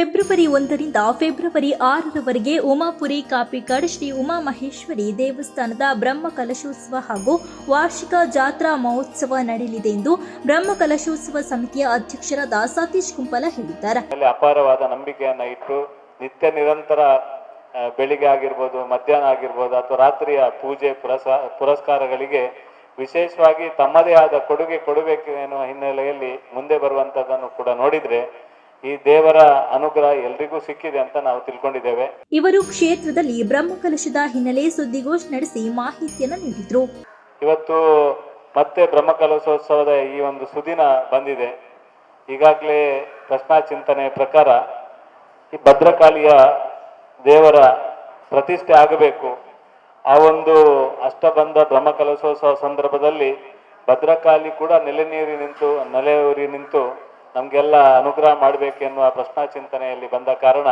February ಒಂದರಿಂದ February ಆರರವರೆಗೆ ಉಮಾಪುರಿ, ಕಾಪಿಕಾಡ್, ಶ್ರೀ ಉಮಾಮಹೇಶ್ವರಿ ದೇವಸ್ಥಾನದ ಬ್ರಹ್ಮ ಕಲಶೋತ್ಸವ ಹಾಗೂ ವಾರ್ಷಿಕ ಜಾತ್ರಾ ಮಹೋತ್ಸವ ನಡೆಯಲಿದೆ ಎಂದು ಬ್ರಹ್ಮ ಕಲಶೋತ್ಸವ ಸಮಿತಿಯ ಅಧ್ಯಕ್ಷರಾದ ಸತೀಶ್ ಕುಂಪಲ ಹೇಳಿದ್ದಾರೆ. ಅಪಾರವಾದ ನಂಬಿಕೆಯನ್ನು ಇಟ್ಟು ನಿತ್ಯ ನಿರಂತರ ಬೆಳಿಗ್ಗೆ ಆಗಿರ್ಬೋದು, ಮಧ್ಯಾಹ್ನ ಆಗಿರ್ಬೋದು ಅಥವಾ ರಾತ್ರಿಯ ಪೂಜೆ ಪುರಸ, ಪುರಸ್ಕಾರಗಳಿಗೆ ವಿಶೇಷವಾಗಿ ತಮ್ಮದೇ ಆದ ಕೊಡುಗೆ ಕೊಡಬೇಕು ಎನ್ನುವ ಹಿನ್ನೆಲೆಯಲ್ಲಿ ಮುಂದೆ ಬರುವಂತದ್ದನ್ನು ಕೂಡ ನೋಡಿದ್ರೆ ಈ ದೇವರ ಅನುಗ್ರಹ ಎಲ್ರಿಗೂ ಸಿಕ್ಕಿದೆ ಅಂತ ನಾವು ತಿಳ್ಕೊಂಡಿದ್ದೇವೆ. ಇವರು ಕ್ಷೇತ್ರದಲ್ಲಿ ಬ್ರಹ್ಮ ಕಲಶದ ಹಿನ್ನೆಲೆ ಸುದ್ದಿಗೋಷ್ಠಿ ನಡೆಸಿ ಮಾಹಿತಿಯನ್ನು ನೀಡಿದ್ರು. ಇವತ್ತು ಮತ್ತೆ ಬ್ರಹ್ಮಕಲಶೋತ್ಸವದ ಈ ಒಂದು ಸುದಿನ ಬಂದಿದೆ. ಈಗಾಗಲೇ ಪ್ರಶ್ನಾ ಚಿಂತನೆ ಪ್ರಕಾರ ಈ ಭದ್ರಕಾಳಿಯ ದೇವರ ಪ್ರತಿಷ್ಠೆ ಆಗಬೇಕು. ಆ ಒಂದು ಅಷ್ಟಬಂಧ ಬ್ರಹ್ಮಕಲಶೋತ್ಸವ ಸಂದರ್ಭದಲ್ಲಿ ಭದ್ರಕಾಳಿ ಕೂಡ ನೆಲೆ ನೀರಿ ನಿಂತು ನೆಲೆಯೂರಿ ನಿಂತು ನಮಗೆಲ್ಲ ಅನುಗ್ರಹ ಮಾಡಬೇಕೆನ್ನುವ ಪ್ರಶ್ನಾ ಚಿಂತನೆಯಲ್ಲಿ ಬಂದ ಕಾರಣ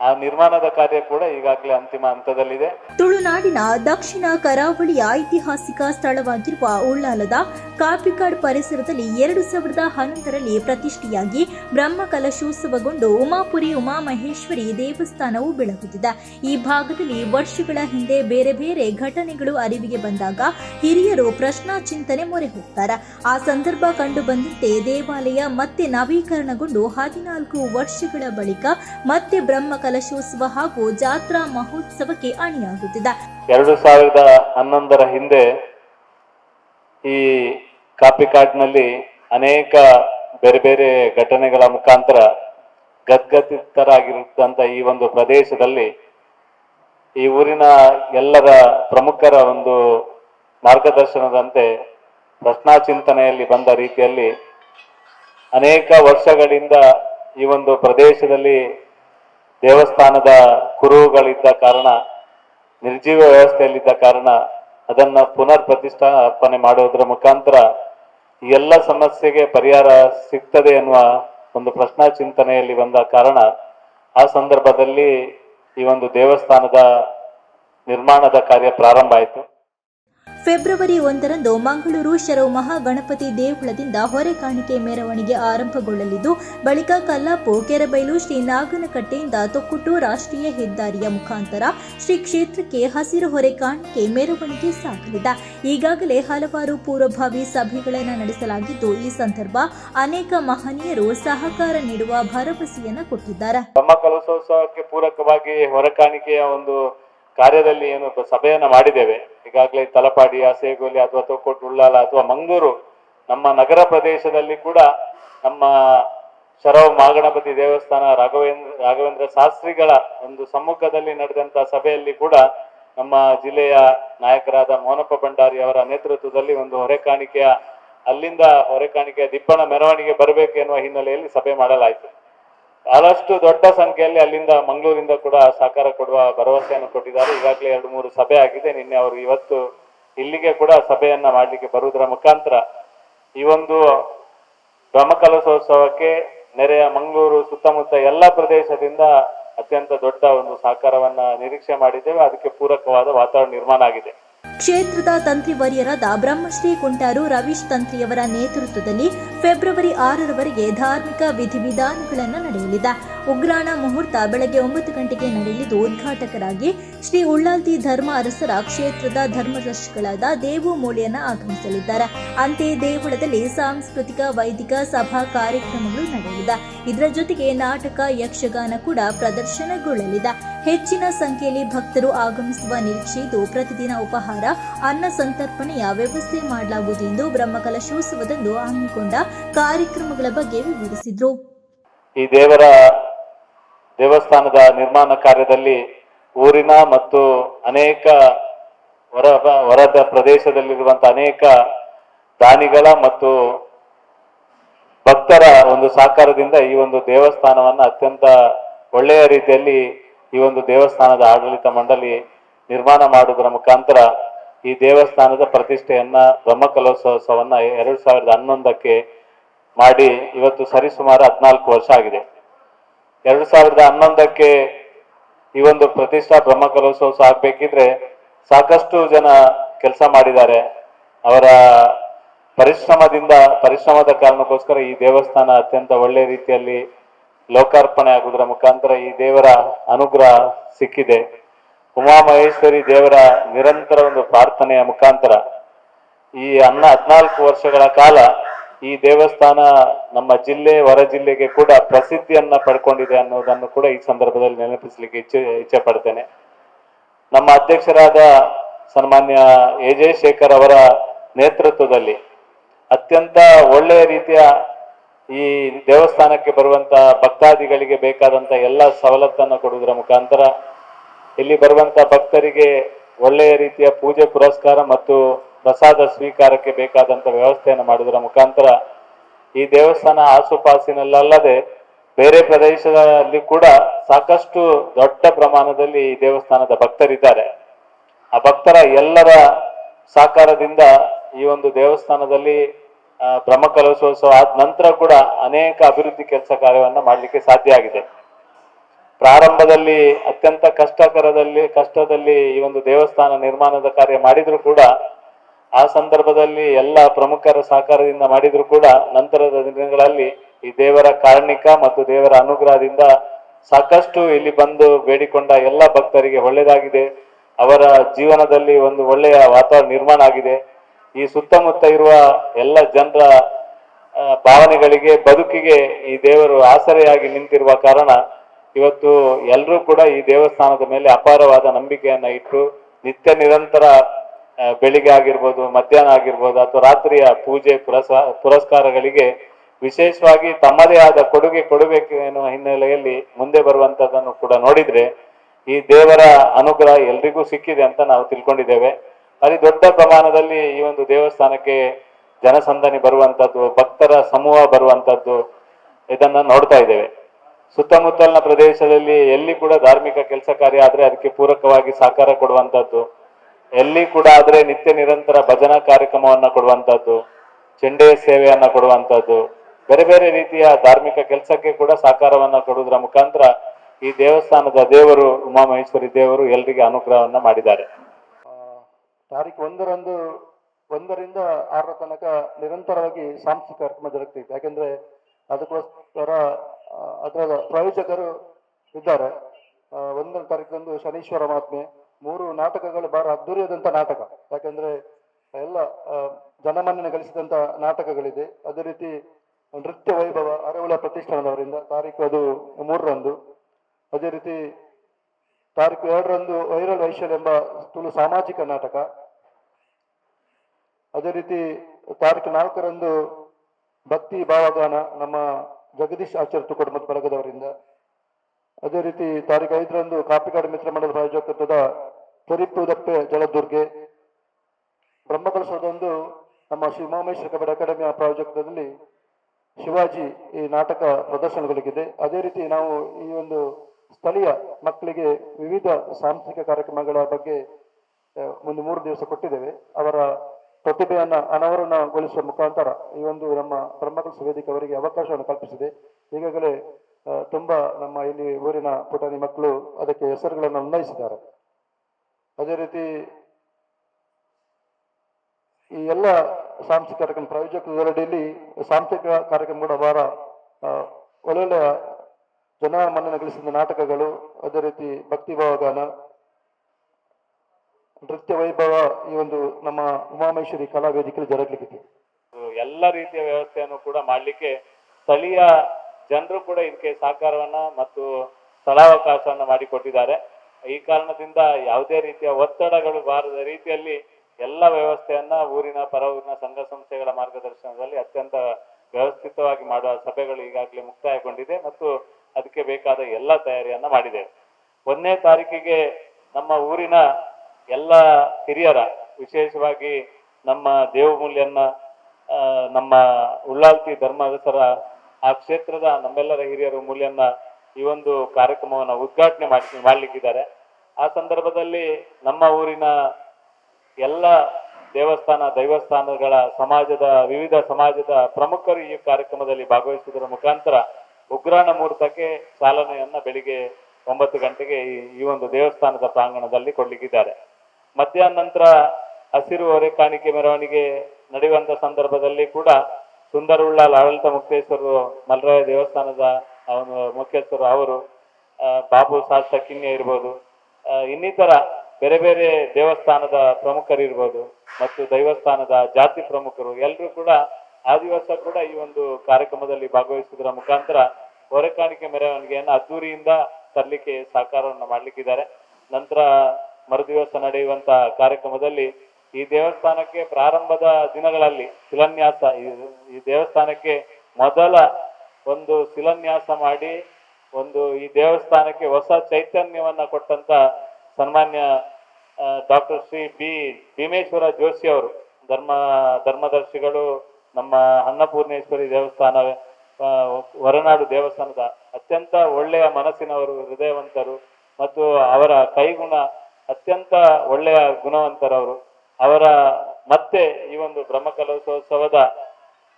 ಆ ನಿರ್ಮಾಣದ ಕಾರ್ಯ ಕೂಡ ಈಗಾಗಲೇ ಅಂತಿಮ ಹಂತದಲ್ಲಿದೆ. ತುಳುನಾಡಿನ ದಕ್ಷಿಣ ಕರಾವಳಿಯ ಐತಿಹಾಸಿಕ ಸ್ಥಳವಾಗಿರುವ ಉಳ್ಳಾಲದ ಕಾಪಿಕಾಡ್ ಪರಿಸರದಲ್ಲಿ ಎರಡು ಸಾವಿರದ ಹನ್ನೊಂದರಲ್ಲಿ ಪ್ರತಿಷ್ಠೆಯಾಗಿ ಬ್ರಹ್ಮ ಕಲಶೋತ್ಸವಗೊಂಡು ಉಮಾಪುರಿ ಉಮಾಮಹೇಶ್ವರಿ ದೇವಸ್ಥಾನವು ಬೆಳಗುತ್ತಿದೆ. ಈ ಭಾಗದಲ್ಲಿ ವರ್ಷಗಳ ಹಿಂದೆ ಬೇರೆ ಬೇರೆ ಘಟನೆಗಳು ಅರಿವಿಗೆ ಬಂದಾಗ ಹಿರಿಯರು ಪ್ರಶ್ನಾ ಚಿಂತನೆ ಮೊರೆ ಹೋಗ್ತಾರೆ ಆ ಸಂದರ್ಭ ಕಂಡು ಬಂದಂತೆ ದೇವಾಲಯ ಮತ್ತೆ ನವೀಕರಣಗೊಂಡು ಹದಿನಾಲ್ಕು ವರ್ಷಗಳ ಬಳಿಕ ಮತ್ತೆ ಬ್ರಹ್ಮ ಕಲಶೋತ್ಸವ ಹಾಗೂ ಜಾತ್ರಾ ಮಹೋತ್ಸವಕ್ಕೆ ಅಣಿಯಾಗುತ್ತಿದೆ. ಎರಡು ಸಾವಿರದ ಹನ್ನೊಂದರ ಹಿಂದೆ ಈ ಕಾಪಿಕಾಡ್ನಲ್ಲಿ ಅನೇಕ ಬೇರೆ ಬೇರೆ ಘಟನೆಗಳ ಮುಖಾಂತರ ಗದ್ಗದಿತರಾಗಿರುತ್ತಂತ ಈ ಒಂದು ಪ್ರದೇಶದಲ್ಲಿ ಈ ಊರಿನ ಎಲ್ಲರ ಪ್ರಮುಖರ ಒಂದು ಮಾರ್ಗದರ್ಶನದಂತೆ ಪ್ರಶ್ನಾ ಚಿಂತನೆಯಲ್ಲಿ ಬಂದ ರೀತಿಯಲ್ಲಿ ಅನೇಕ ವರ್ಷಗಳಿಂದ ಈ ಒಂದು ಪ್ರದೇಶದಲ್ಲಿ ದೇವಸ್ಥಾನದ ಕುರುಹುಗಳಿದ್ದ ಕಾರಣ, ನಿರ್ಜೀವ ವ್ಯವಸ್ಥೆಯಲ್ಲಿದ್ದ ಕಾರಣ ಅದನ್ನ ಪುನರ್ ಪ್ರತಿಷ್ಠಾಪನೆ ಮಾಡುವುದರ ಮುಖಾಂತರ ಎಲ್ಲ ಸಮಸ್ಯೆಗೆ ಪರಿಹಾರ ಸಿಗ್ತದೆ ಎನ್ನುವ ಒಂದು ಪ್ರಶ್ನಾ ಚಿಂತನೆಯಲ್ಲಿ ಬಂದ ಕಾರಣ ಆ ಸಂದರ್ಭದಲ್ಲಿ ಈ ಒಂದು ದೇವಸ್ಥಾನದ ನಿರ್ಮಾಣದ ಕಾರ್ಯ ಪ್ರಾರಂಭ ಆಯಿತು. ಫೆಬ್ರವರಿ ಒಂದರಂದು ಮಂಗಳೂರು ಶರವು ಮಹಾಗಣಪತಿ ದೇಗುಲದಿಂದ ಹೊರೆ ಕಾಣಿಕೆ ಮೆರವಣಿಗೆ ಆರಂಭಗೊಳ್ಳಲಿದ್ದು, ಬಳಿಕ ಕಲ್ಲಾಪು, ಕೆರೆಬೈಲು, ಶ್ರೀ ನಾಗನಕಟ್ಟೆಯಿಂದ ತೊಕ್ಕುಟು ರಾಷ್ಟ್ರೀಯ ಹೆದ್ದಾರಿಯ ಮುಖಾಂತರ ಶ್ರೀ ಕ್ಷೇತ್ರಕ್ಕೆ ಹಸಿರು ಹೊರೆ ಕಾಣಿಕೆ ಮೆರವಣಿಗೆ ಸಾಗಲಿದೆ. ಈಗಾಗಲೇ ಹಲವಾರು ಪೂರ್ವಭಾವಿ ಸಭೆಗಳನ್ನು ನಡೆಸಲಾಗಿದ್ದು, ಈ ಸಂದರ್ಭ ಅನೇಕ ಮಹನೀಯರು ಸಹಕಾರ ನೀಡುವ ಭರವಸೆಯನ್ನು ಕೊಟ್ಟಿದ್ದಾರೆ. ಪೂರಕವಾಗಿ ಹೊರೆ ಪೂರಕವಾಗಿ ಹೊರಕಾಣಿಕೆಯ ಒಂದು ಕಾರ್ಯದಲ್ಲಿ ಏನು ಸಭೆಯನ್ನು ಮಾಡಿದ್ದೇವೆ. ಈಗಾಗಲೇ ತಲಪಾಡಿ ಸೇಗೋಲಿ ಅಥವಾ ತೊಕ್ಕೋಟ್ ಉಳ್ಳಾಲ ಅಥವಾ ಮಂಗಳೂರು ನಮ್ಮ ನಗರ ಪ್ರದೇಶದಲ್ಲಿ ಕೂಡ ನಮ್ಮ ಶರವ ಮಾಗಣಪತಿ ದೇವಸ್ಥಾನ, ರಾಘವೇಂದ್ರ ರಾಘವೇಂದ್ರ ಶಾಸ್ತ್ರಿಗಳ ಒಂದು ಸಮ್ಮುಖದಲ್ಲಿ ನಡೆದಂತಹ ಸಭೆಯಲ್ಲಿ ಕೂಡ ನಮ್ಮ ಜಿಲ್ಲೆಯ ನಾಯಕರಾದ ಮೋನಪ್ಪ ಭಂಡಾರಿ ಅವರ ನೇತೃತ್ವದಲ್ಲಿ ಒಂದು ಹೊರೆಕಾಣಿಕೆಯ, ಅಲ್ಲಿಂದ ಹೊರೆ ಕಾಣಿಕೆಯ ದಿಪ್ಪಣ ಮೆರವಣಿಗೆ ಬರಬೇಕು ಎನ್ನುವ ಹಿನ್ನೆಲೆಯಲ್ಲಿ ಸಭೆ ಮಾಡಲಾಯಿತು. ಬಹಳಷ್ಟು ದೊಡ್ಡ ಸಂಖ್ಯೆಯಲ್ಲಿ ಅಲ್ಲಿಂದ ಮಂಗಳೂರಿಂದ ಕೂಡ ಸಹಕಾರ ಕೊಡುವ ಭರವಸೆಯನ್ನು ಕೊಟ್ಟಿದ್ದಾರೆ. ಈಗಾಗಲೇ ಎರಡು ಮೂರು ಸಭೆ ಆಗಿದೆ. ನಿನ್ನೆ ಅವರು ಇವತ್ತು ಇಲ್ಲಿಗೆ ಕೂಡ ಸಭೆಯನ್ನ ಮಾಡಲಿಕ್ಕೆ ಬರುವುದರ ಮುಖಾಂತರ ಈ ಒಂದು ಬ್ರಹ್ಮಕಲಸೋತ್ಸವಕ್ಕೆ ನೆರೆಯ ಮಂಗಳೂರು ಸುತ್ತಮುತ್ತ ಎಲ್ಲ ಪ್ರದೇಶದಿಂದ ಅತ್ಯಂತ ದೊಡ್ಡ ಒಂದು ಸಹಕಾರವನ್ನ ನಿರೀಕ್ಷೆ ಮಾಡಿದ್ದೇವೆ. ಅದಕ್ಕೆ ಪೂರಕವಾದ ವಾತಾವರಣ ನಿರ್ಮಾಣ ಆಗಿದೆ. ಕ್ಷೇತ್ರದ ತಂತ್ರಿವರ್ಯರಾದ ಬ್ರಹ್ಮಶ್ರೀ ಕುಂಟಾರು ರವೀಶ್ ತಂತ್ರಿಯವರ ನೇತೃತ್ವದಲ್ಲಿ ಫೆಬ್ರವರಿ ಆರರವರೆಗೆ ಧಾರ್ಮಿಕ ವಿಧಿವಿಧಾನಗಳನ್ನು ನಡೆಯಲಿದೆ. ಉಗ್ರಾಣ ಮುಹೂರ್ತ ಬೆಳಗ್ಗೆ ಒಂಬತ್ತು ಗಂಟೆಗೆ ನಡೆಯಲಿದ್ದು, ಉದ್ಘಾಟಕರಾಗಿ ಶ್ರೀ ಉಳ್ಳಾಲ್ತಿ ಧರ್ಮ ಅರಸರ ಕ್ಷೇತ್ರದ ಧರ್ಮದರ್ಶಿಗಳಾದ ದೇವು ಮೂಳೆಯನ್ನ ಆಗಮಿಸಲಿದ್ದಾರೆ. ಅಂತೆ ದೇವಳದಲ್ಲಿ ಸಾಂಸ್ಕೃತಿಕ, ವೈದಿಕ ಸಭಾ ಕಾರ್ಯಕ್ರಮಗಳು ನಡೆಯಲಿದೆ. ಇದರ ಜೊತೆಗೆ ನಾಟಕ, ಯಕ್ಷಗಾನ ಕೂಡ ಪ್ರದರ್ಶನಗೊಳ್ಳಲಿದೆ. ಹೆಚ್ಚಿನ ಸಂಖ್ಯೆಯಲ್ಲಿ ಭಕ್ತರು ಆಗಮಿಸುವ ನಿರೀಕ್ಷೆ ಇದ್ದು ಪ್ರತಿದಿನ ಉಪಹಾರ, ಅನ್ನ ಸಂತರ್ಪಣೆಯ ವ್ಯವಸ್ಥೆ ಮಾಡಲಾಗುವುದು ಎಂದು ಬ್ರಹ್ಮಕಲಶೋತ್ಸವದಂದು ಹಮ್ಮಿಕೊಂಡ ಕಾರ್ಯಕ್ರಮಗಳ ಬಗ್ಗೆ ವಿವರಿಸಿದರು. ಈ ದೇವರ ದೇವಸ್ಥಾನದ ನಿರ್ಮಾಣ ಕಾರ್ಯದಲ್ಲಿ ಊರಿನ ಮತ್ತು ಅನೇಕ ಹೊರ ಹೊರದ ಪ್ರದೇಶದಲ್ಲಿರುವಂತಹ ಅನೇಕ ದಾನಿಗಳ ಮತ್ತು ಭಕ್ತರ ಒಂದು ಸಹಕಾರದಿಂದ ಈ ಒಂದು ದೇವಸ್ಥಾನವನ್ನು ಅತ್ಯಂತ ಒಳ್ಳೆಯ ರೀತಿಯಲ್ಲಿ ಈ ಒಂದು ದೇವಸ್ಥಾನದ ಆಡಳಿತ ಮಂಡಳಿ ನಿರ್ಮಾಣ ಮಾಡುವುದರ ಮುಖಾಂತರ ಈ ದೇವಸ್ಥಾನದ ಪ್ರತಿಷ್ಠೆಯನ್ನ ಬ್ರಹ್ಮಕಲೋತ್ಸವವನ್ನ ಎರಡು ಸಾವಿರದ ಹನ್ನೊಂದಕ್ಕೆ ಮಾಡಿ ಇವತ್ತು ಸರಿಸುಮಾರು ಹದಿನಾಲ್ಕು ವರ್ಷ ಆಗಿದೆ. ಎರಡು ಸಾವಿರದ ಹನ್ನೊಂದಕ್ಕೆ ಈ ಒಂದು ಪ್ರತಿಷ್ಠಾ ಬ್ರಹ್ಮಕಲೋತ್ಸವ ಆಗ್ಬೇಕಿದ್ರೆ ಸಾಕಷ್ಟು ಜನ ಕೆಲಸ ಮಾಡಿದ್ದಾರೆ. ಅವರ ಪರಿಶ್ರಮದಿಂದ, ಪರಿಶ್ರಮದ ಕಾರಣಕ್ಕೋಸ್ಕರ ಈ ದೇವಸ್ಥಾನ ಅತ್ಯಂತ ಒಳ್ಳೆ ರೀತಿಯಲ್ಲಿ ಲೋಕಾರ್ಪಣೆ ಆಗುವುದರ ಮುಖಾಂತರ ಈ ದೇವರ ಅನುಗ್ರಹ ಸಿಕ್ಕಿದೆ. ಉಮಾಮಹೇಶ್ವರಿ ದೇವರ ನಿರಂತರ ಒಂದು ಪ್ರಾರ್ಥನೆಯ ಮುಖಾಂತರ ಈ ಅನ್ನ ಹದಿನಾಲ್ಕು ವರ್ಷಗಳ ಕಾಲ ಈ ದೇವಸ್ಥಾನ ನಮ್ಮ ಜಿಲ್ಲೆ, ಹೊರ ಜಿಲ್ಲೆಗೆ ಕೂಡ ಪ್ರಸಿದ್ಧಿಯನ್ನ ಪಡ್ಕೊಂಡಿದೆ ಅನ್ನೋದನ್ನು ಕೂಡ ಈ ಸಂದರ್ಭದಲ್ಲಿ ನೆನಪಿಸಲಿಕ್ಕೆ ಇಚ್ಛೆ ಇಚ್ಛೆ ಪಡ್ತೇನೆ. ನಮ್ಮ ಅಧ್ಯಕ್ಷರಾದ ಸನ್ಮಾನ್ಯ ಎ. ಜಯಶೇಖರ್ ಅವರ ನೇತೃತ್ವದಲ್ಲಿ ಅತ್ಯಂತ ಒಳ್ಳೆಯ ರೀತಿಯ ಈ ದೇವಸ್ಥಾನಕ್ಕೆ ಬರುವಂತ ಭಕ್ತಾದಿಗಳಿಗೆ ಬೇಕಾದಂತ ಎಲ್ಲ ಸವಲತ್ತನ್ನು ಕೊಡುವುದರ ಮುಖಾಂತರ ಇಲ್ಲಿ ಬರುವಂತ ಭಕ್ತರಿಗೆ ಒಳ್ಳೆಯ ರೀತಿಯ ಪೂಜೆ ಪುರಸ್ಕಾರ ಮತ್ತು ಪ್ರಸಾದ ಸ್ವೀಕಾರಕ್ಕೆ ಬೇಕಾದಂತ ವ್ಯವಸ್ಥೆಯನ್ನು ಮಾಡುವುದರ ಮುಖಾಂತರ ಈ ದೇವಸ್ಥಾನ ಆಸುಪಾಸಿನಲ್ಲದೆ ಬೇರೆ ಪ್ರದೇಶದಲ್ಲಿ ಕೂಡ ಸಾಕಷ್ಟು ದೊಡ್ಡ ಪ್ರಮಾಣದಲ್ಲಿ ಈ ದೇವಸ್ಥಾನದ ಭಕ್ತರಿದ್ದಾರೆ. ಆ ಭಕ್ತರ ಎಲ್ಲರ ಸಹಕಾರದಿಂದ ಈ ಒಂದು ದೇವಸ್ಥಾನದಲ್ಲಿ ಬ್ರಹ್ಮಕಲಶೋತ್ಸವ ಆದ ನಂತರ ಕೂಡ ಅನೇಕ ಅಭಿವೃದ್ಧಿ ಕೆಲಸ ಕಾರ್ಯವನ್ನ ಮಾಡಲಿಕ್ಕೆ ಸಾಧ್ಯ ಆಗಿದೆ. ಪ್ರಾರಂಭದಲ್ಲಿ ಅತ್ಯಂತ ಕಷ್ಟಕರದಲ್ಲಿ, ಕಷ್ಟದಲ್ಲಿ ಈ ಒಂದು ದೇವಸ್ಥಾನ ನಿರ್ಮಾಣದ ಕಾರ್ಯ ಮಾಡಿದ್ರು ಕೂಡ, ಆ ಸಂದರ್ಭದಲ್ಲಿ ಎಲ್ಲ ಪ್ರಮುಖರ ಸಹಕಾರದಿಂದ ಮಾಡಿದ್ರು ಕೂಡ, ನಂತರದ ದಿನಗಳಲ್ಲಿ ಈ ದೇವರ ಕಾರಣಿಕ ಮತ್ತು ದೇವರ ಅನುಗ್ರಹದಿಂದ ಸಾಕಷ್ಟು ಇಲ್ಲಿ ಬಂದು ಬೇಡಿಕೊಂಡ ಎಲ್ಲ ಭಕ್ತರಿಗೆ ಒಳ್ಳೆಯದಾಗಿದೆ. ಅವರ ಜೀವನದಲ್ಲಿ ಒಂದು ಒಳ್ಳೆಯ ವಾತಾವರಣ ನಿರ್ಮಾಣ ಆಗಿದೆ. ಈ ಸುತ್ತಮುತ್ತ ಇರುವ ಎಲ್ಲ ಜನರ ಭಾವನೆಗಳಿಗೆ, ಬದುಕಿಗೆ ಈ ದೇವರು ಆಸರೆಯಾಗಿ ನಿಂತಿರುವ ಕಾರಣ ಇವತ್ತು ಎಲ್ಲರೂ ಕೂಡ ಈ ದೇವಸ್ಥಾನದ ಮೇಲೆ ಅಪಾರವಾದ ನಂಬಿಕೆಯನ್ನ ಇಟ್ಟು ನಿತ್ಯ ನಿರಂತರ ಬೆಳಿಗ್ಗೆ ಆಗಿರ್ಬೋದು, ಮಧ್ಯಾಹ್ನ ಆಗಿರ್ಬೋದು ಅಥವಾ ರಾತ್ರಿಯ ಪೂಜೆ ಪುರಸ, ಪುರಸ್ಕಾರಗಳಿಗೆ ವಿಶೇಷವಾಗಿ ತಮ್ಮದೇ ಆದ ಕೊಡುಗೆ ಕೊಡಬೇಕು ಎನ್ನುವ ಹಿನ್ನೆಲೆಯಲ್ಲಿ ಮುಂದೆ ಬರುವಂತದನ್ನು ಕೂಡ ನೋಡಿದ್ರೆ ಈ ದೇವರ ಅನುಗ್ರಹ ಎಲ್ರಿಗೂ ಸಿಕ್ಕಿದೆ ಅಂತ ನಾವು ತಿಳ್ಕೊಂಡಿದ್ದೇವೆ. ಅಲ್ಲಿ ದೊಡ್ಡ ಪ್ರಮಾಣದಲ್ಲಿ ಈ ಒಂದು ದೇವಸ್ಥಾನಕ್ಕೆ ಜನಸಂದಣಿ ಬರುವಂತದ್ದು, ಭಕ್ತರ ಸಮೂಹ ಬರುವಂತದ್ದು ಇದನ್ನ ನೋಡ್ತಾ ಇದ್ದೇವೆ. ಸುತ್ತಮುತ್ತಲಿನ ಪ್ರದೇಶದಲ್ಲಿ ಎಲ್ಲಿ ಕೂಡ ಧಾರ್ಮಿಕ ಕೆಲಸ ಕಾರ್ಯ ಆದ್ರೆ ಅದಕ್ಕೆ ಪೂರಕವಾಗಿ ಸಹಕಾರ ಕೊಡುವಂತದ್ದು. ಎಲ್ಲಿ ಕೂಡ ಆದ್ರೆ ನಿತ್ಯ ನಿರಂತರ ಭಜನಾ ಕಾರ್ಯಕ್ರಮವನ್ನ ಕೊಡುವಂತದ್ದು ಚೆಂಡೆಯ ಸೇವೆಯನ್ನ ಕೊಡುವಂತದ್ದು, ಬೇರೆ ಬೇರೆ ರೀತಿಯ ಧಾರ್ಮಿಕ ಕೆಲಸಕ್ಕೆ ಕೂಡ ಸಹಕಾರವನ್ನ ಕೊಡುವುದರ ಮುಖಾಂತರ ಈ ದೇವಸ್ಥಾನದ ದೇವರು ಉಮಾಮಹೇಶ್ವರಿ ದೇವರು ಎಲ್ರಿಗೆ ಅನುಗ್ರಹವನ್ನ ಮಾಡಿದ್ದಾರೆ. ತಾರೀಕು ಒಂದರಂದು, ಒಂದರಿಂದ ಆರರ ತನಕ ನಿರಂತರವಾಗಿ ಸಾಂಸ್ಕೃತಿಕ ಕಾರ್ಯಕ್ರಮ ಜರುಗ್ತೈತೆ. ಯಾಕೆಂದ್ರೆ ಅದಕ್ಕೋಸ್ಕರ ಅದರ ಪ್ರಾಯೋಜಕರು ಇದ್ದಾರೆ. ಒಂದನೇ ತಾರೀಕಂದು ಶನೀಶ್ವರ ಮಹಾತ್ಮೆ, ಮೂರು ನಾಟಕಗಳು ಬಹಳ ಅದ್ದೂರಿಯಾದಂಥ ನಾಟಕ. ಯಾಕೆಂದ್ರೆ, ಎಲ್ಲ ಜನಮನ್ನಣೆ ಗಳಿಸಿದಂಥ ನಾಟಕಗಳಿದೆ. ಅದೇ ರೀತಿ ನೃತ್ಯ ವೈಭವ ಅರವಳ ಪ್ರತಿಷ್ಠಾನದವರಿಂದ ತಾರೀಕು ಅದು ಮೂರರಂದು. ಅದೇ ರೀತಿ ತಾರೀಕು ಎರಡರಂದು ವೈರಲ್ ವೈಶಲ್ ಎಂಬ ತುಳು ಸಾಮಾಜಿಕ ನಾಟಕ. ಅದೇ ರೀತಿ ತಾರೀಕು ನಾಲ್ಕರಂದು ಭಕ್ತಿ ಭಾವಗಾನ ನಮ್ಮ ಜಗದೀಶ್ ಆಚಾರ್ಯ ಕುಟುಂಬದ ಬಳಗದವರಿಂದ. ಅದೇ ರೀತಿ ತಾರೀಕು ಐದರಂದು ಕಾಪಿಕಾಡು ಮಿತ್ರ ಮಂಡಲ ಪ್ರಾಯೋಜಕತ್ವದ ತ್ವರಿಪ್ಪು ದಪ್ಪೆ ಜಲದುರ್ಗೆ. ಬ್ರಹ್ಮಕಲಶದಂದು ನಮ್ಮ ಶ್ರೀ ಉಮಾಮೇಶ್ವರ ಕಬಡ್ಡಿ ಅಕಾಡೆಮಿಯ ಪ್ರಾಯೋಜಕತ್ವದಲ್ಲಿ ಶಿವಾಜಿ ಈ ನಾಟಕ ಪ್ರದರ್ಶನಗಳಿಗಿದೆ. ಅದೇ ರೀತಿ ನಾವು ಈ ಒಂದು ಸ್ಥಳೀಯ ಮಕ್ಕಳಿಗೆ ವಿವಿಧ ಸಾಂಸ್ಕೃತಿಕ ಕಾರ್ಯಕ್ರಮಗಳ ಬಗ್ಗೆ ಒಂದು ಮೂರು ದಿವಸ ಕೊಟ್ಟಿದ್ದೇವೆ. ಅವರ ಪ್ರತಿಭೆಯನ್ನು ಅನಾವರಣಗೊಳಿಸುವ ಮುಖಾಂತರ ಈ ಒಂದು ನಮ್ಮ ಬ್ರಹ್ಮಕಲ್ಸ ವೇದಿಕೆ ಅವರಿಗೆ ಅವಕಾಶವನ್ನು ಕಲ್ಪಿಸಿದೆ. ಈಗಾಗಲೇ ತುಂಬಾ ನಮ್ಮ ಇಲ್ಲಿ ಊರಿನ ಪುಟಾಣಿ ಮಕ್ಕಳು ಅದಕ್ಕೆ ಹೆಸರುಗಳನ್ನು ನೋಂದಾಯಿಸಿದ್ದಾರೆ. ಅದೇ ರೀತಿ, ಈ ಎಲ್ಲ ಸಾಂಸ್ಕೃತಿಕ ಕಾರ್ಯಕ್ರಮ ಪ್ರಾಯೋಜಕ ಸಾಂಸ್ಕೃತಿಕ ಕಾರ್ಯಕ್ರಮ ಕೂಡ ಬಹಳ ಒಳ್ಳೊಳ್ಳೆಯ ಜನ ಮನ್ನಣೆ ಗಳಿಸಿದ ನಾಟಕಗಳು, ಅದೇ ರೀತಿ ಭಕ್ತಿಭಾವ ಗಾನ ನೃತ್ಯ ವೈಭವ ಈ ಒಂದು ನಮ್ಮ ಉಮಾಮೇಶ್ವರಿ ಕಲಾ ವೇದಿಕೆಯಲ್ಲಿ ಜರಗಲಿಕ್ಕಿದೆ ಎಲ್ಲ ರೀತಿಯ ವ್ಯವಸ್ಥೆಯನ್ನು ಕೂಡ ಮಾಡಲಿಕ್ಕೆ ಸ್ಥಳೀಯ ಜನರು ಕೂಡ ಇದಕ್ಕೆ ಸಹಕಾರವನ್ನ ಮತ್ತು ಸ್ಥಳಾವಕಾಶವನ್ನ ಮಾಡಿಕೊಟ್ಟಿದ್ದಾರೆ. ಈ ಕಾರಣದಿಂದ ಯಾವುದೇ ರೀತಿಯ ಒತ್ತಡಗಳು ಬಾರದ ರೀತಿಯಲ್ಲಿ ಎಲ್ಲ ವ್ಯವಸ್ಥೆಯನ್ನ ಊರಿನ ಪರ ಊರಿನ ಸಂಘ ಸಂಸ್ಥೆಗಳ ಮಾರ್ಗದರ್ಶನದಲ್ಲಿ ಅತ್ಯಂತ ವ್ಯವಸ್ಥಿತವಾಗಿ ಮಾಡುವ ಸಭೆಗಳು ಈಗಾಗಲೇ ಮುಕ್ತಾಯಗೊಂಡಿದೆ. ಮತ್ತು ಅದಕ್ಕೆ ಬೇಕಾದ ಎಲ್ಲ ತಯಾರಿಯನ್ನ ಮಾಡಿದೆ ಒಂದನೇ ತಾರೀಕಿಗೆ ನಮ್ಮ ಊರಿನ ಎಲ್ಲ ಹಿರಿಯರ, ವಿಶೇಷವಾಗಿ ನಮ್ಮ ದೇವಮೂಲ್ಯನ್ನ ನಮ್ಮ ಉಳ್ಳಾಲ್ತಿ ಧರ್ಮದಸರ ಆ ಕ್ಷೇತ್ರದ ನಮ್ಮೆಲ್ಲರ ಹಿರಿಯರು ಮೂಲ್ಯನ್ನ ಈ ಒಂದು ಕಾರ್ಯಕ್ರಮವನ್ನು ಉದ್ಘಾಟನೆ ಮಾಡಿ, ಮಾಡಲಿಕ್ಕಿದ್ದಾರೆ. ಆ ಸಂದರ್ಭದಲ್ಲಿ ನಮ್ಮ ಊರಿನ ಎಲ್ಲ ದೇವಸ್ಥಾನ ದೈವಸ್ಥಾನಗಳ ಸಮಾಜದ, ವಿವಿಧ ಸಮಾಜದ ಪ್ರಮುಖರು ಈ ಕಾರ್ಯಕ್ರಮದಲ್ಲಿ ಭಾಗವಹಿಸುವುದರ ಮುಖಾಂತರ ಉಗ್ರಾಣ ಮುಹೂರ್ತಕ್ಕೆ ಚಾಲನೆಯನ್ನ ಬೆಳಿಗ್ಗೆ ಒಂಬತ್ತು ಗಂಟೆಗೆ ಈ ಒಂದು ದೇವಸ್ಥಾನದ ಪ್ರಾಂಗಣದಲ್ಲಿ ಕೊಡ್ಲಿಕ್ಕಿದ್ದಾರೆ ಮಧ್ಯಾಹ್ನ ನಂತರ ಹಸಿರು ಹೊರೆ ಕಾಣಿಕೆ ಮೆರವಣಿಗೆ ನಡೆಯುವಂತ ಸಂದರ್ಭದಲ್ಲಿ ಕೂಡ ಸುಂದರ ಲಾಡಳಿತ ಮುಕ್ತೇಶ್ವರರು ಮಲ್ರಾಯ ದೇವಸ್ಥಾನದ ಅವನು ಮುಖ್ಯಸ್ಥರು ಅವರು ಬಾಬು ಶಾಸ್ತ್ರ ಕಿನ್ಯ ಇರ್ಬೋದು ಇನ್ನಿತರ ಬೇರೆ ಬೇರೆ ದೇವಸ್ಥಾನದ ಪ್ರಮುಖರು ಇರ್ಬೋದು ಮತ್ತು ದೈವಸ್ಥಾನದ ಜಾತಿ ಪ್ರಮುಖರು ಎಲ್ಲರೂ ಕೂಡ ಆ ದಿವಸ ಕೂಡ ಈ ಒಂದು ಕಾರ್ಯಕ್ರಮದಲ್ಲಿ ಭಾಗವಹಿಸುವುದರ ಮುಖಾಂತರ ಹೊರೆಕಾಣಿಕೆ ಮೆರವಣಿಗೆಯನ್ನು ಅದ್ದೂರಿಯಿಂದ ತರಲಿಕ್ಕೆ ಸಹಕಾರವನ್ನು ಮಾಡಲಿಕ್ಕಿದ್ದಾರೆ. ನಂತರ ಮರುದಿವಸ ನಡೆಯುವಂತಹ ಕಾರ್ಯಕ್ರಮದಲ್ಲಿ ಈ ದೇವಸ್ಥಾನಕ್ಕೆ ಪ್ರಾರಂಭದ ದಿನಗಳಲ್ಲಿ ಶಿಲಾನ್ಯಾಸ, ಈ- ಈ ದೇವಸ್ಥಾನಕ್ಕೆ ಮೊದಲ ಒಂದು ಶಿಲಾನ್ಯಾಸ ಮಾಡಿ ಒಂದು ಈ ದೇವಸ್ಥಾನಕ್ಕೆ ಹೊಸ ಚೈತನ್ಯವನ್ನ ಕೊಟ್ಟಂತ ಸನ್ಮಾನ್ಯ ಡಾಕ್ಟರ್ ಶ್ರೀ ಬಿ ಭೀಮೇಶ್ವರ ಜೋಶಿ ಅವರು. ಧರ್ಮ, ಧರ್ಮದರ್ಶಿಗಳು ನಮ್ಮ ಅನ್ನಪೂರ್ಣೇಶ್ವರಿ ದೇವಸ್ಥಾನ ಹೊರನಾಡು ದೇವಸ್ಥಾನದ ಅತ್ಯಂತ ಒಳ್ಳೆಯ ಮನಸ್ಸಿನವರು, ಹೃದಯವಂತರು ಮತ್ತು ಅವರ ಕೈಗುಣ ಅತ್ಯಂತ ಒಳ್ಳೆಯ ಗುಣವಂತರವರು. ಅವರ ಮತ್ತೆ ಈ ಒಂದು ಬ್ರಹ್ಮಕಲಶೋತ್ಸವದ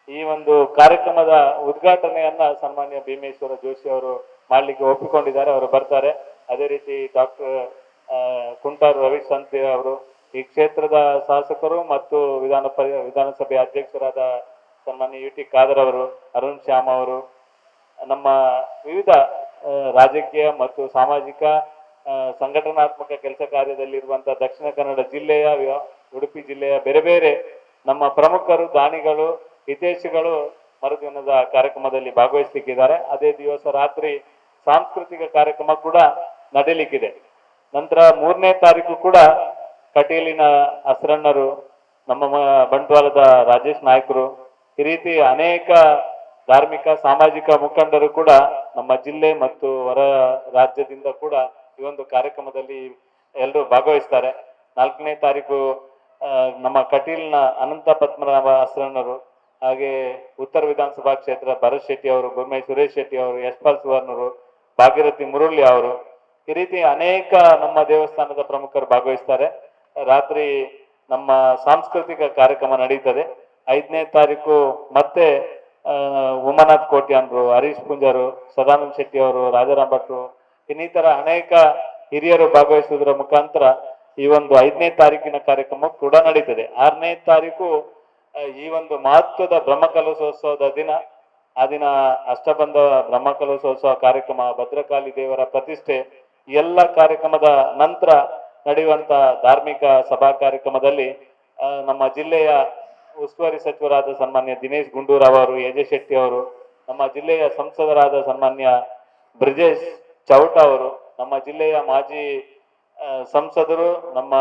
ಈ ಒಂದು ಕಾರ್ಯಕ್ರಮದ ಉದ್ಘಾಟನೆಯನ್ನ ಸನ್ಮಾನ್ಯ ಭೀಮೇಶ್ವರ ಜೋಶಿ ಅವರು ಮಾಡ್ಲಿಕ್ಕೆ ಒಪ್ಪಿಕೊಂಡಿದ್ದಾರೆ. ಅವರು ಬರ್ತಾರೆ. ಅದೇ ರೀತಿ ಡಾಕ್ಟರ್ ಕುಂಟಾರು ರವಿಶಂತಿ ಅವರು ಈ ಕ್ಷೇತ್ರದ ಶಾಸಕರು ಮತ್ತು ವಿಧಾನ ಪರಿ, ವಿಧಾನಸಭೆ ಅಧ್ಯಕ್ಷರಾದ ಸನ್ಮಾನ್ಯ ಯು ಟಿ ಖಾದರ್ ಅವರು, ಅರುಣ್ ಶ್ಯಾಮ್ ಅವರು, ನಮ್ಮ ವಿವಿಧ ರಾಜಕೀಯ ಮತ್ತು ಸಾಮಾಜಿಕ ಸಂಘಟನಾತ್ಮಕ ಕೆಲಸ ಕಾರ್ಯದಲ್ಲಿರುವಂತಹ ದಕ್ಷಿಣ ಕನ್ನಡ ಜಿಲ್ಲೆಯ ಉಡುಪಿ ಜಿಲ್ಲೆಯ ಬೇರೆ ಬೇರೆ ನಮ್ಮ ಪ್ರಮುಖರು, ದಾನಿಗಳು ಹಿತೇಶಿಗಳು ಮರುದಿನದ ಕಾರ್ಯಕ್ರಮದಲ್ಲಿ ಭಾಗವಹಿಸಲಿಕ್ಕಿದ್ದಾರೆ. ಅದೇ ದಿವಸ ರಾತ್ರಿ ಸಾಂಸ್ಕೃತಿಕ ಕಾರ್ಯಕ್ರಮ ಕೂಡ ನಡೆಯಲಿಕ್ಕಿದೆ ನಂತರ ಮೂರನೇ ತಾರೀಕು ಕೂಡ ಕಟೀಲಿನ ಅಸ್ರಣ್ಣರು, ನಮ್ಮ ಬಂಟ್ವಾಳದ ರಾಜೇಶ್ ನಾಯ್ಕರು, ಈ ರೀತಿ ಅನೇಕ ಧಾರ್ಮಿಕ, ಸಾಮಾಜಿಕ ಮುಖಂಡರು ಕೂಡ ನಮ್ಮ ಜಿಲ್ಲೆ ಮತ್ತು ಹೊರ ರಾಜ್ಯದಿಂದ ಕೂಡ ಈ ಒಂದು ಕಾರ್ಯಕ್ರಮದಲ್ಲಿ ಎಲ್ಲರೂ ಭಾಗವಹಿಸ್ತಾರೆ. ನಾಲ್ಕನೇ ತಾರೀಕು ನಮ್ಮ ಕಟೀಲ್ನ ಅನಂತ ಪದ್ಮನಾಭ ಹಸ್ರಣ್ಣರು ಹಾಗೆ ಉತ್ತರ ವಿಧಾನಸಭಾ ಕ್ಷೇತ್ರ ಭರತ್ ಶೆಟ್ಟಿ ಅವರು ಗುರ್ಮೈ ಸುರೇಶ್ ಶೆಟ್ಟಿ ಅವರು, ಯಶ್ಪಾಲ್ ಸುವರ್ಣರು, ಭಾಗೀರಥಿ ಮುರುಳಿ ಅವರು, ಈ ರೀತಿ ಅನೇಕ ನಮ್ಮ ದೇವಸ್ಥಾನದ ಪ್ರಮುಖರು ಭಾಗವಹಿಸ್ತಾರೆ. ರಾತ್ರಿ ನಮ್ಮ ಸಾಂಸ್ಕೃತಿಕ ಕಾರ್ಯಕ್ರಮ ನಡೀತದೆ. ಐದನೇ ತಾರೀಕು ಮತ್ತೆ ಉಮಾನಾಥ್ ಕೋಟ್ಯಾನ್ರು ಹರೀಶ್ ಪುಂಜರು, ಸದಾನಂದ ಶೆಟ್ಟಿ ಅವರು, ರಾಜಾರಾಮ್ ಭಟ್ರು, ಇನ್ನಿತರ ಅನೇಕ ಹಿರಿಯರು ಭಾಗವಹಿಸುವುದರ ಮುಖಾಂತರ ಈ ಒಂದು ಐದನೇ ತಾರೀಕಿನ ಕಾರ್ಯಕ್ರಮ ಕೂಡ ನಡೀತದೆ. ಆರನೇ ತಾರೀಕು ಈ ಒಂದು ಮಹತ್ವದ ಬ್ರಹ್ಮಕಲಶೋತ್ಸವದ ದಿನ. ಆ ದಿನ ಅಷ್ಟಬಂಧ ಬ್ರಹ್ಮಕಲಶೋತ್ಸವ ಕಾರ್ಯಕ್ರಮ, ಭದ್ರಕಾಳಿ ದೇವರ ಪ್ರತಿಷ್ಠೆ ಎಲ್ಲ ಕಾರ್ಯಕ್ರಮದ ನಂತರ ನಡೆಯುವಂತ ಧಾರ್ಮಿಕ ಸಭಾ ಕಾರ್ಯಕ್ರಮದಲ್ಲಿ ನಮ್ಮ ಜಿಲ್ಲೆಯ ಉಸ್ತುವಾರಿ ಸಚಿವರಾದ ಸನ್ಮಾನ್ಯ ದಿನೇಶ್ ಗುಂಡೂರಾವ್ ಅವರು ಯಜೆ ಶೆಟ್ಟಿ ಅವರು, ನಮ್ಮ ಜಿಲ್ಲೆಯ ಸಂಸದರಾದ ಸನ್ಮಾನ್ಯ ಬ್ರಿಜೇಶ್ ಚೌಟ ಅವರು, ನಮ್ಮ ಜಿಲ್ಲೆಯ ಮಾಜಿ ಸಂಸದರು, ನಮ್ಮ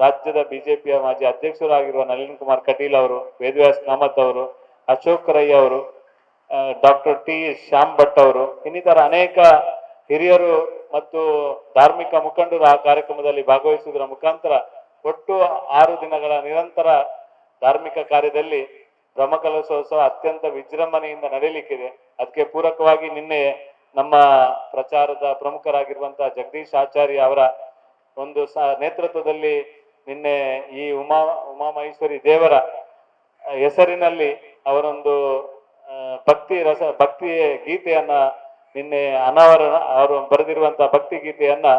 ರಾಜ್ಯದ ಬಿಜೆಪಿಯ ಮಾಜಿ ಅಧ್ಯಕ್ಷರಾಗಿರುವ ನಳಿನ್ ಕುಮಾರ್ ಕಟೀಲ್ ಅವರು, ವೇದವ್ಯಾಸ್ ಕಾಮತ್ ಅವರು, ಅಶೋಕ್ ರೈ ಅವರು ಡಾಕ್ಟರ್ ಟಿ ಶ್ಯಾಮ್ ಭಟ್ ಅವರು, ಇನ್ನಿತರ ಅನೇಕ ಹಿರಿಯರು ಮತ್ತು ಧಾರ್ಮಿಕ ಮುಖಂಡರು ಆ ಕಾರ್ಯಕ್ರಮದಲ್ಲಿ ಭಾಗವಹಿಸುವುದರ ಮುಖಾಂತರ ಒಟ್ಟು ಆರು ದಿನಗಳ ನಿರಂತರ ಧಾರ್ಮಿಕ ಕಾರ್ಯದಲ್ಲಿ ಬ್ರಹ್ಮಕಲಶೋತ್ಸವ ಅತ್ಯಂತ ವಿಜೃಂಭಣೆಯಿಂದ ನಡೆಯಲಿಕ್ಕಿದೆ. ಅದಕ್ಕೆ ಪೂರಕವಾಗಿ ನಿನ್ನೆ ನಮ್ಮ ಪ್ರಚಾರದ ಪ್ರಮುಖರಾಗಿರುವಂತಹ ಜಗದೀಶ್ ಆಚಾರ್ಯ ಅವರ ಒಂದು ನೇತೃತ್ವದಲ್ಲಿ ನಿನ್ನೆ ಈ ಉಮಾ, ಉಮಾಮಹೇಶ್ವರಿ ದೇವರ ಹೆಸರಿನಲ್ಲಿ ಅವರೊಂದು ಭಕ್ತಿ ರಸ ಭಕ್ತಿ ಗೀತೆಯನ್ನ ನಿನ್ನೆ ಅನಾವರಣ ಅವರು ಬರೆದಿರುವಂತಹ ಭಕ್ತಿ ಗೀತೆಯನ್ನ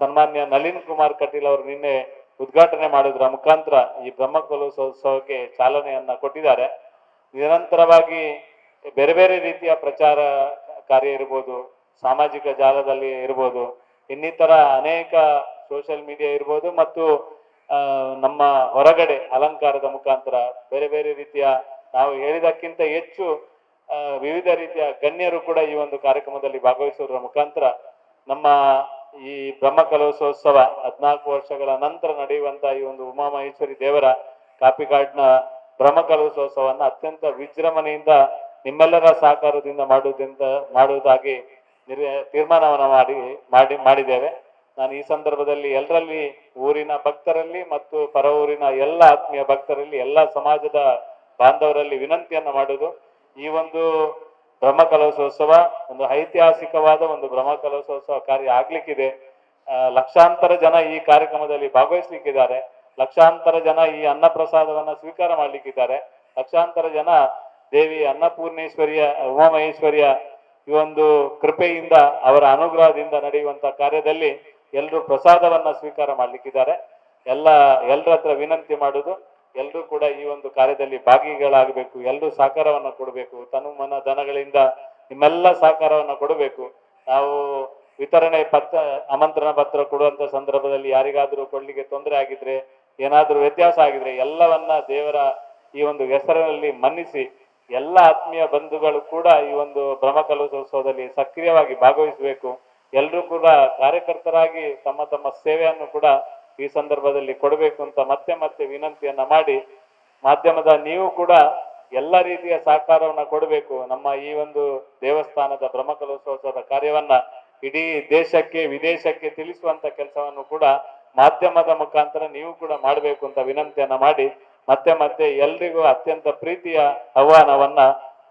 ಸನ್ಮಾನ್ಯ ನಳಿನ್ ಕುಮಾರ್ ಕಟೀಲ್ ಅವರು ನಿನ್ನೆ ಉದ್ಘಾಟನೆ ಮಾಡಿದ್ರ ಮುಖಾಂತರ ಈ ಬ್ರಹ್ಮಕಲೋತ್ಸವಕ್ಕೆ ಚಾಲನೆಯನ್ನ ಕೊಟ್ಟಿದ್ದಾರೆ. ನಿರಂತರವಾಗಿ ಬೇರೆ ಬೇರೆ ರೀತಿಯ ಪ್ರಚಾರ ಕಾರ್ಯ ಇರ್ಬೋದು, ಸಾಮಾಜಿಕ ಜಾಲದಲ್ಲಿ ಇರ್ಬೋದು, ಇನ್ನಿತರ ಅನೇಕ ಸೋಷಿಯಲ್ ಮೀಡಿಯಾ ಇರ್ಬೋದು ಮತ್ತು ನಮ್ಮ ಹೊರಗಡೆ ಅಲಂಕಾರದ ಮುಖಾಂತರ ಬೇರೆ ಬೇರೆ ರೀತಿಯ ನಾವು ಹೇಳಿದಕ್ಕಿಂತ ಹೆಚ್ಚು ವಿವಿಧ ರೀತಿಯ ಗಣ್ಯರು ಕೂಡ ಈ ಒಂದು ಕಾರ್ಯಕ್ರಮದಲ್ಲಿ ಭಾಗವಹಿಸುವುದರ ಮುಖಾಂತರ ನಮ್ಮ ಈ ಬ್ರಹ್ಮಕಲಶೋತ್ಸವ ಹದಿನಾಲ್ಕು ವರ್ಷಗಳ ನಂತರ ನಡೆಯುವಂತಹ ಈ ಒಂದು ಉಮಾಮಹೇಶ್ವರಿ ದೇವರ ಕಾಪಿಕಾಡ್ನ ಬ್ರಹ್ಮಕಲಶೋತ್ಸವನ್ನ ಅತ್ಯಂತ ವಿಜೃಂಭಣೆಯಿಂದ ನಿಮ್ಮೆಲ್ಲರ ಸಹಕಾರದಿಂದ ಮಾಡುವುದಿಂದ ಮಾಡುವುದಾಗಿ ತೀರ್ಮಾನವನ್ನು ಮಾಡಿ ಮಾಡಿ, ಮಾಡಿದ್ದೇವೆ. ನಾನು ಈ ಸಂದರ್ಭದಲ್ಲಿ ಎಲ್ಲರಲ್ಲಿ ಊರಿನ ಭಕ್ತರಲ್ಲಿ ಮತ್ತು ಪರ ಊರಿನ ಎಲ್ಲ ಆತ್ಮೀಯ ಭಕ್ತರಲ್ಲಿ ಎಲ್ಲ ಸಮಾಜದ ಬಾಂಧವರಲ್ಲಿ ವಿನಂತಿಯನ್ನು ಮಾಡುವುದು. ಈ ಒಂದು ಬ್ರಹ್ಮಕಲಶೋತ್ಸವ ಒಂದು ಐತಿಹಾಸಿಕವಾದ ಒಂದು ಬ್ರಹ್ಮಕಲಶೋತ್ಸವ ಕಾರ್ಯ ಆಗ್ಲಿಕ್ಕಿದೆ. ಲಕ್ಷಾಂತರ ಜನ ಈ ಕಾರ್ಯಕ್ರಮದಲ್ಲಿ ಭಾಗವಹಿಸ್ಲಿಕ್ಕಿದ್ದಾರೆ. ಲಕ್ಷಾಂತರ ಜನ ಈ ಅನ್ನ ಪ್ರಸಾದವನ್ನ ಸ್ವೀಕಾರ ಮಾಡ್ಲಿಕ್ಕಿದ್ದಾರೆ. ಲಕ್ಷಾಂತರ ಜನ ದೇವಿ ಅನ್ನಪೂರ್ಣೇಶ್ವರಿಯ, ಉಮಾಮಹೇಶ್ವರಿಯ ಈ ಒಂದು ಕೃಪೆಯಿಂದ ಅವರ ಅನುಗ್ರಹದಿಂದ ನಡೆಯುವಂತ ಕಾರ್ಯದಲ್ಲಿ ಎಲ್ಲರೂ ಪ್ರಸಾದವನ್ನ ಸ್ವೀಕಾರ ಮಾಡ್ಲಿಕ್ಕಿದ್ದಾರೆ. ಎಲ್ಲ ಎಲ್ಲರ ಹತ್ರ ವಿನಂತಿ ಮಾಡುದು. ಎಲ್ಲರೂ ಕೂಡ ಈ ಒಂದು ಕಾರ್ಯದಲ್ಲಿ ಭಾಗಿಗಳಾಗಬೇಕು ಎಲ್ಲರೂ ಸಹಕಾರವನ್ನು ಕೊಡಬೇಕು. ತನು ಮನ ಧನಗಳಿಂದ ನಿಮ್ಮೆಲ್ಲ ಸಹಕಾರವನ್ನು ಕೊಡಬೇಕು. ನಾವು ವಿತರಣೆ ಪತ್ರ, ಆಮಂತ್ರಣ ಪತ್ರ ಕೊಡುವಂತ ಸಂದರ್ಭದಲ್ಲಿ ಯಾರಿಗಾದರೂ ಕೊಡ್ಲಿಕ್ಕೆ ತೊಂದರೆ ಆಗಿದ್ರೆ, ಏನಾದರೂ ವ್ಯತ್ಯಾಸ ಆಗಿದ್ರೆ ಎಲ್ಲವನ್ನ ದೇವರ ಈ ಒಂದು ಹೆಸರಿನಲ್ಲಿ ಮನ್ನಿಸಿ, ಎಲ್ಲ ಆತ್ಮೀಯ ಬಂಧುಗಳು ಕೂಡ ಈ ಒಂದು ಬ್ರಹ್ಮಕಲಶೋತ್ಸವದಲ್ಲಿ ಸಕ್ರಿಯವಾಗಿ ಭಾಗವಹಿಸಬೇಕು. ಎಲ್ಲರೂ ಕೂಡ ಕಾರ್ಯಕರ್ತರಾಗಿ ತಮ್ಮ ತಮ್ಮ ಸೇವೆಯನ್ನು ಕೂಡ ಈ ಸಂದರ್ಭದಲ್ಲಿ ಕೊಡಬೇಕು ಅಂತ ಮತ್ತೆ ಮತ್ತೆ ವಿನಂತಿಯನ್ನ ಮಾಡಿ ಮಾಧ್ಯಮದ ನೀವು ಕೂಡ ಎಲ್ಲ ರೀತಿಯ ಸಹಕಾರವನ್ನ ಕೊಡಬೇಕು. ನಮ್ಮ ಈ ಒಂದು ದೇವಸ್ಥಾನದ ಬ್ರಹ್ಮಕಲಶೋತ್ಸವದ ಕಾರ್ಯವನ್ನ ಇಡೀ ದೇಶಕ್ಕೆ, ವಿದೇಶಕ್ಕೆ ತಿಳಿಸುವಂತ ಕೆಲಸವನ್ನು ಕೂಡ ಮಾಧ್ಯಮದ ಮುಖಾಂತರ ನೀವು ಕೂಡ ಮಾಡಬೇಕು ಅಂತ ವಿನಂತಿಯನ್ನ ಮಾಡಿ ಮತ್ತೆ ಮತ್ತೆ ಎಲ್ರಿಗೂ ಅತ್ಯಂತ ಪ್ರೀತಿಯ ಆಹ್ವಾನವನ್ನ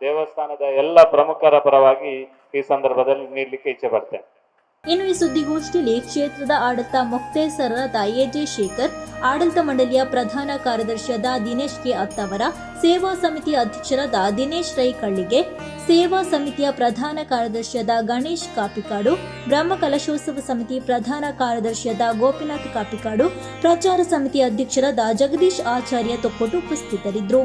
ದೇವಸ್ಥಾನದ ಎಲ್ಲ ಪ್ರಮುಖರ ಪರವಾಗಿ ಈ ಸಂದರ್ಭದಲ್ಲಿ ನೀಡಲಿಕ್ಕೆ ಇಚ್ಛೆ ಪಡ್ತೇನೆ. ಇನ್ನು ಈ ಸುದ್ದಿಗೋಷ್ಠಿಯಲ್ಲಿ ಕ್ಷೇತ್ರದ ಆಡಳಿತ ಮೊಕ್ತೇಸರರಾದ ಎಜೆ ಶೇಖರ್, ಆಡಳಿತ ಮಂಡಳಿಯ ಪ್ರಧಾನ ಕಾರ್ಯದರ್ಶಿಯಾದ ದಿನೇಶ್ ಕೆ ಅತ್ತವರ, ಸೇವಾ ಸಮಿತಿ ಅಧ್ಯಕ್ಷರಾದ ದಿನೇಶ್ ರೈ ಕಳ್ಳಿಗೆ ಸೇವಾ ಸಮಿತಿಯ ಪ್ರಧಾನ ಕಾರ್ಯದರ್ಶಿಯಾದ ಗಣೇಶ್ ಕಾಪಿಕಾಡು ಬ್ರಹ್ಮ ಕಲಶೋತ್ಸವ ಸಮಿತಿ ಪ್ರಧಾನ ಕಾರ್ಯದರ್ಶಿಯಾದ ಗೋಪಿನಾಥ್ ಕಾಪಿಕಾಡು, ಪ್ರಚಾರ ಸಮಿತಿ ಅಧ್ಯಕ್ಷರಾದ ಜಗದೀಶ್ ಆಚಾರ್ಯ ತೊಕ್ಕೊಟ್ಟು ಉಪಸ್ಥಿತರಿದ್ದರು.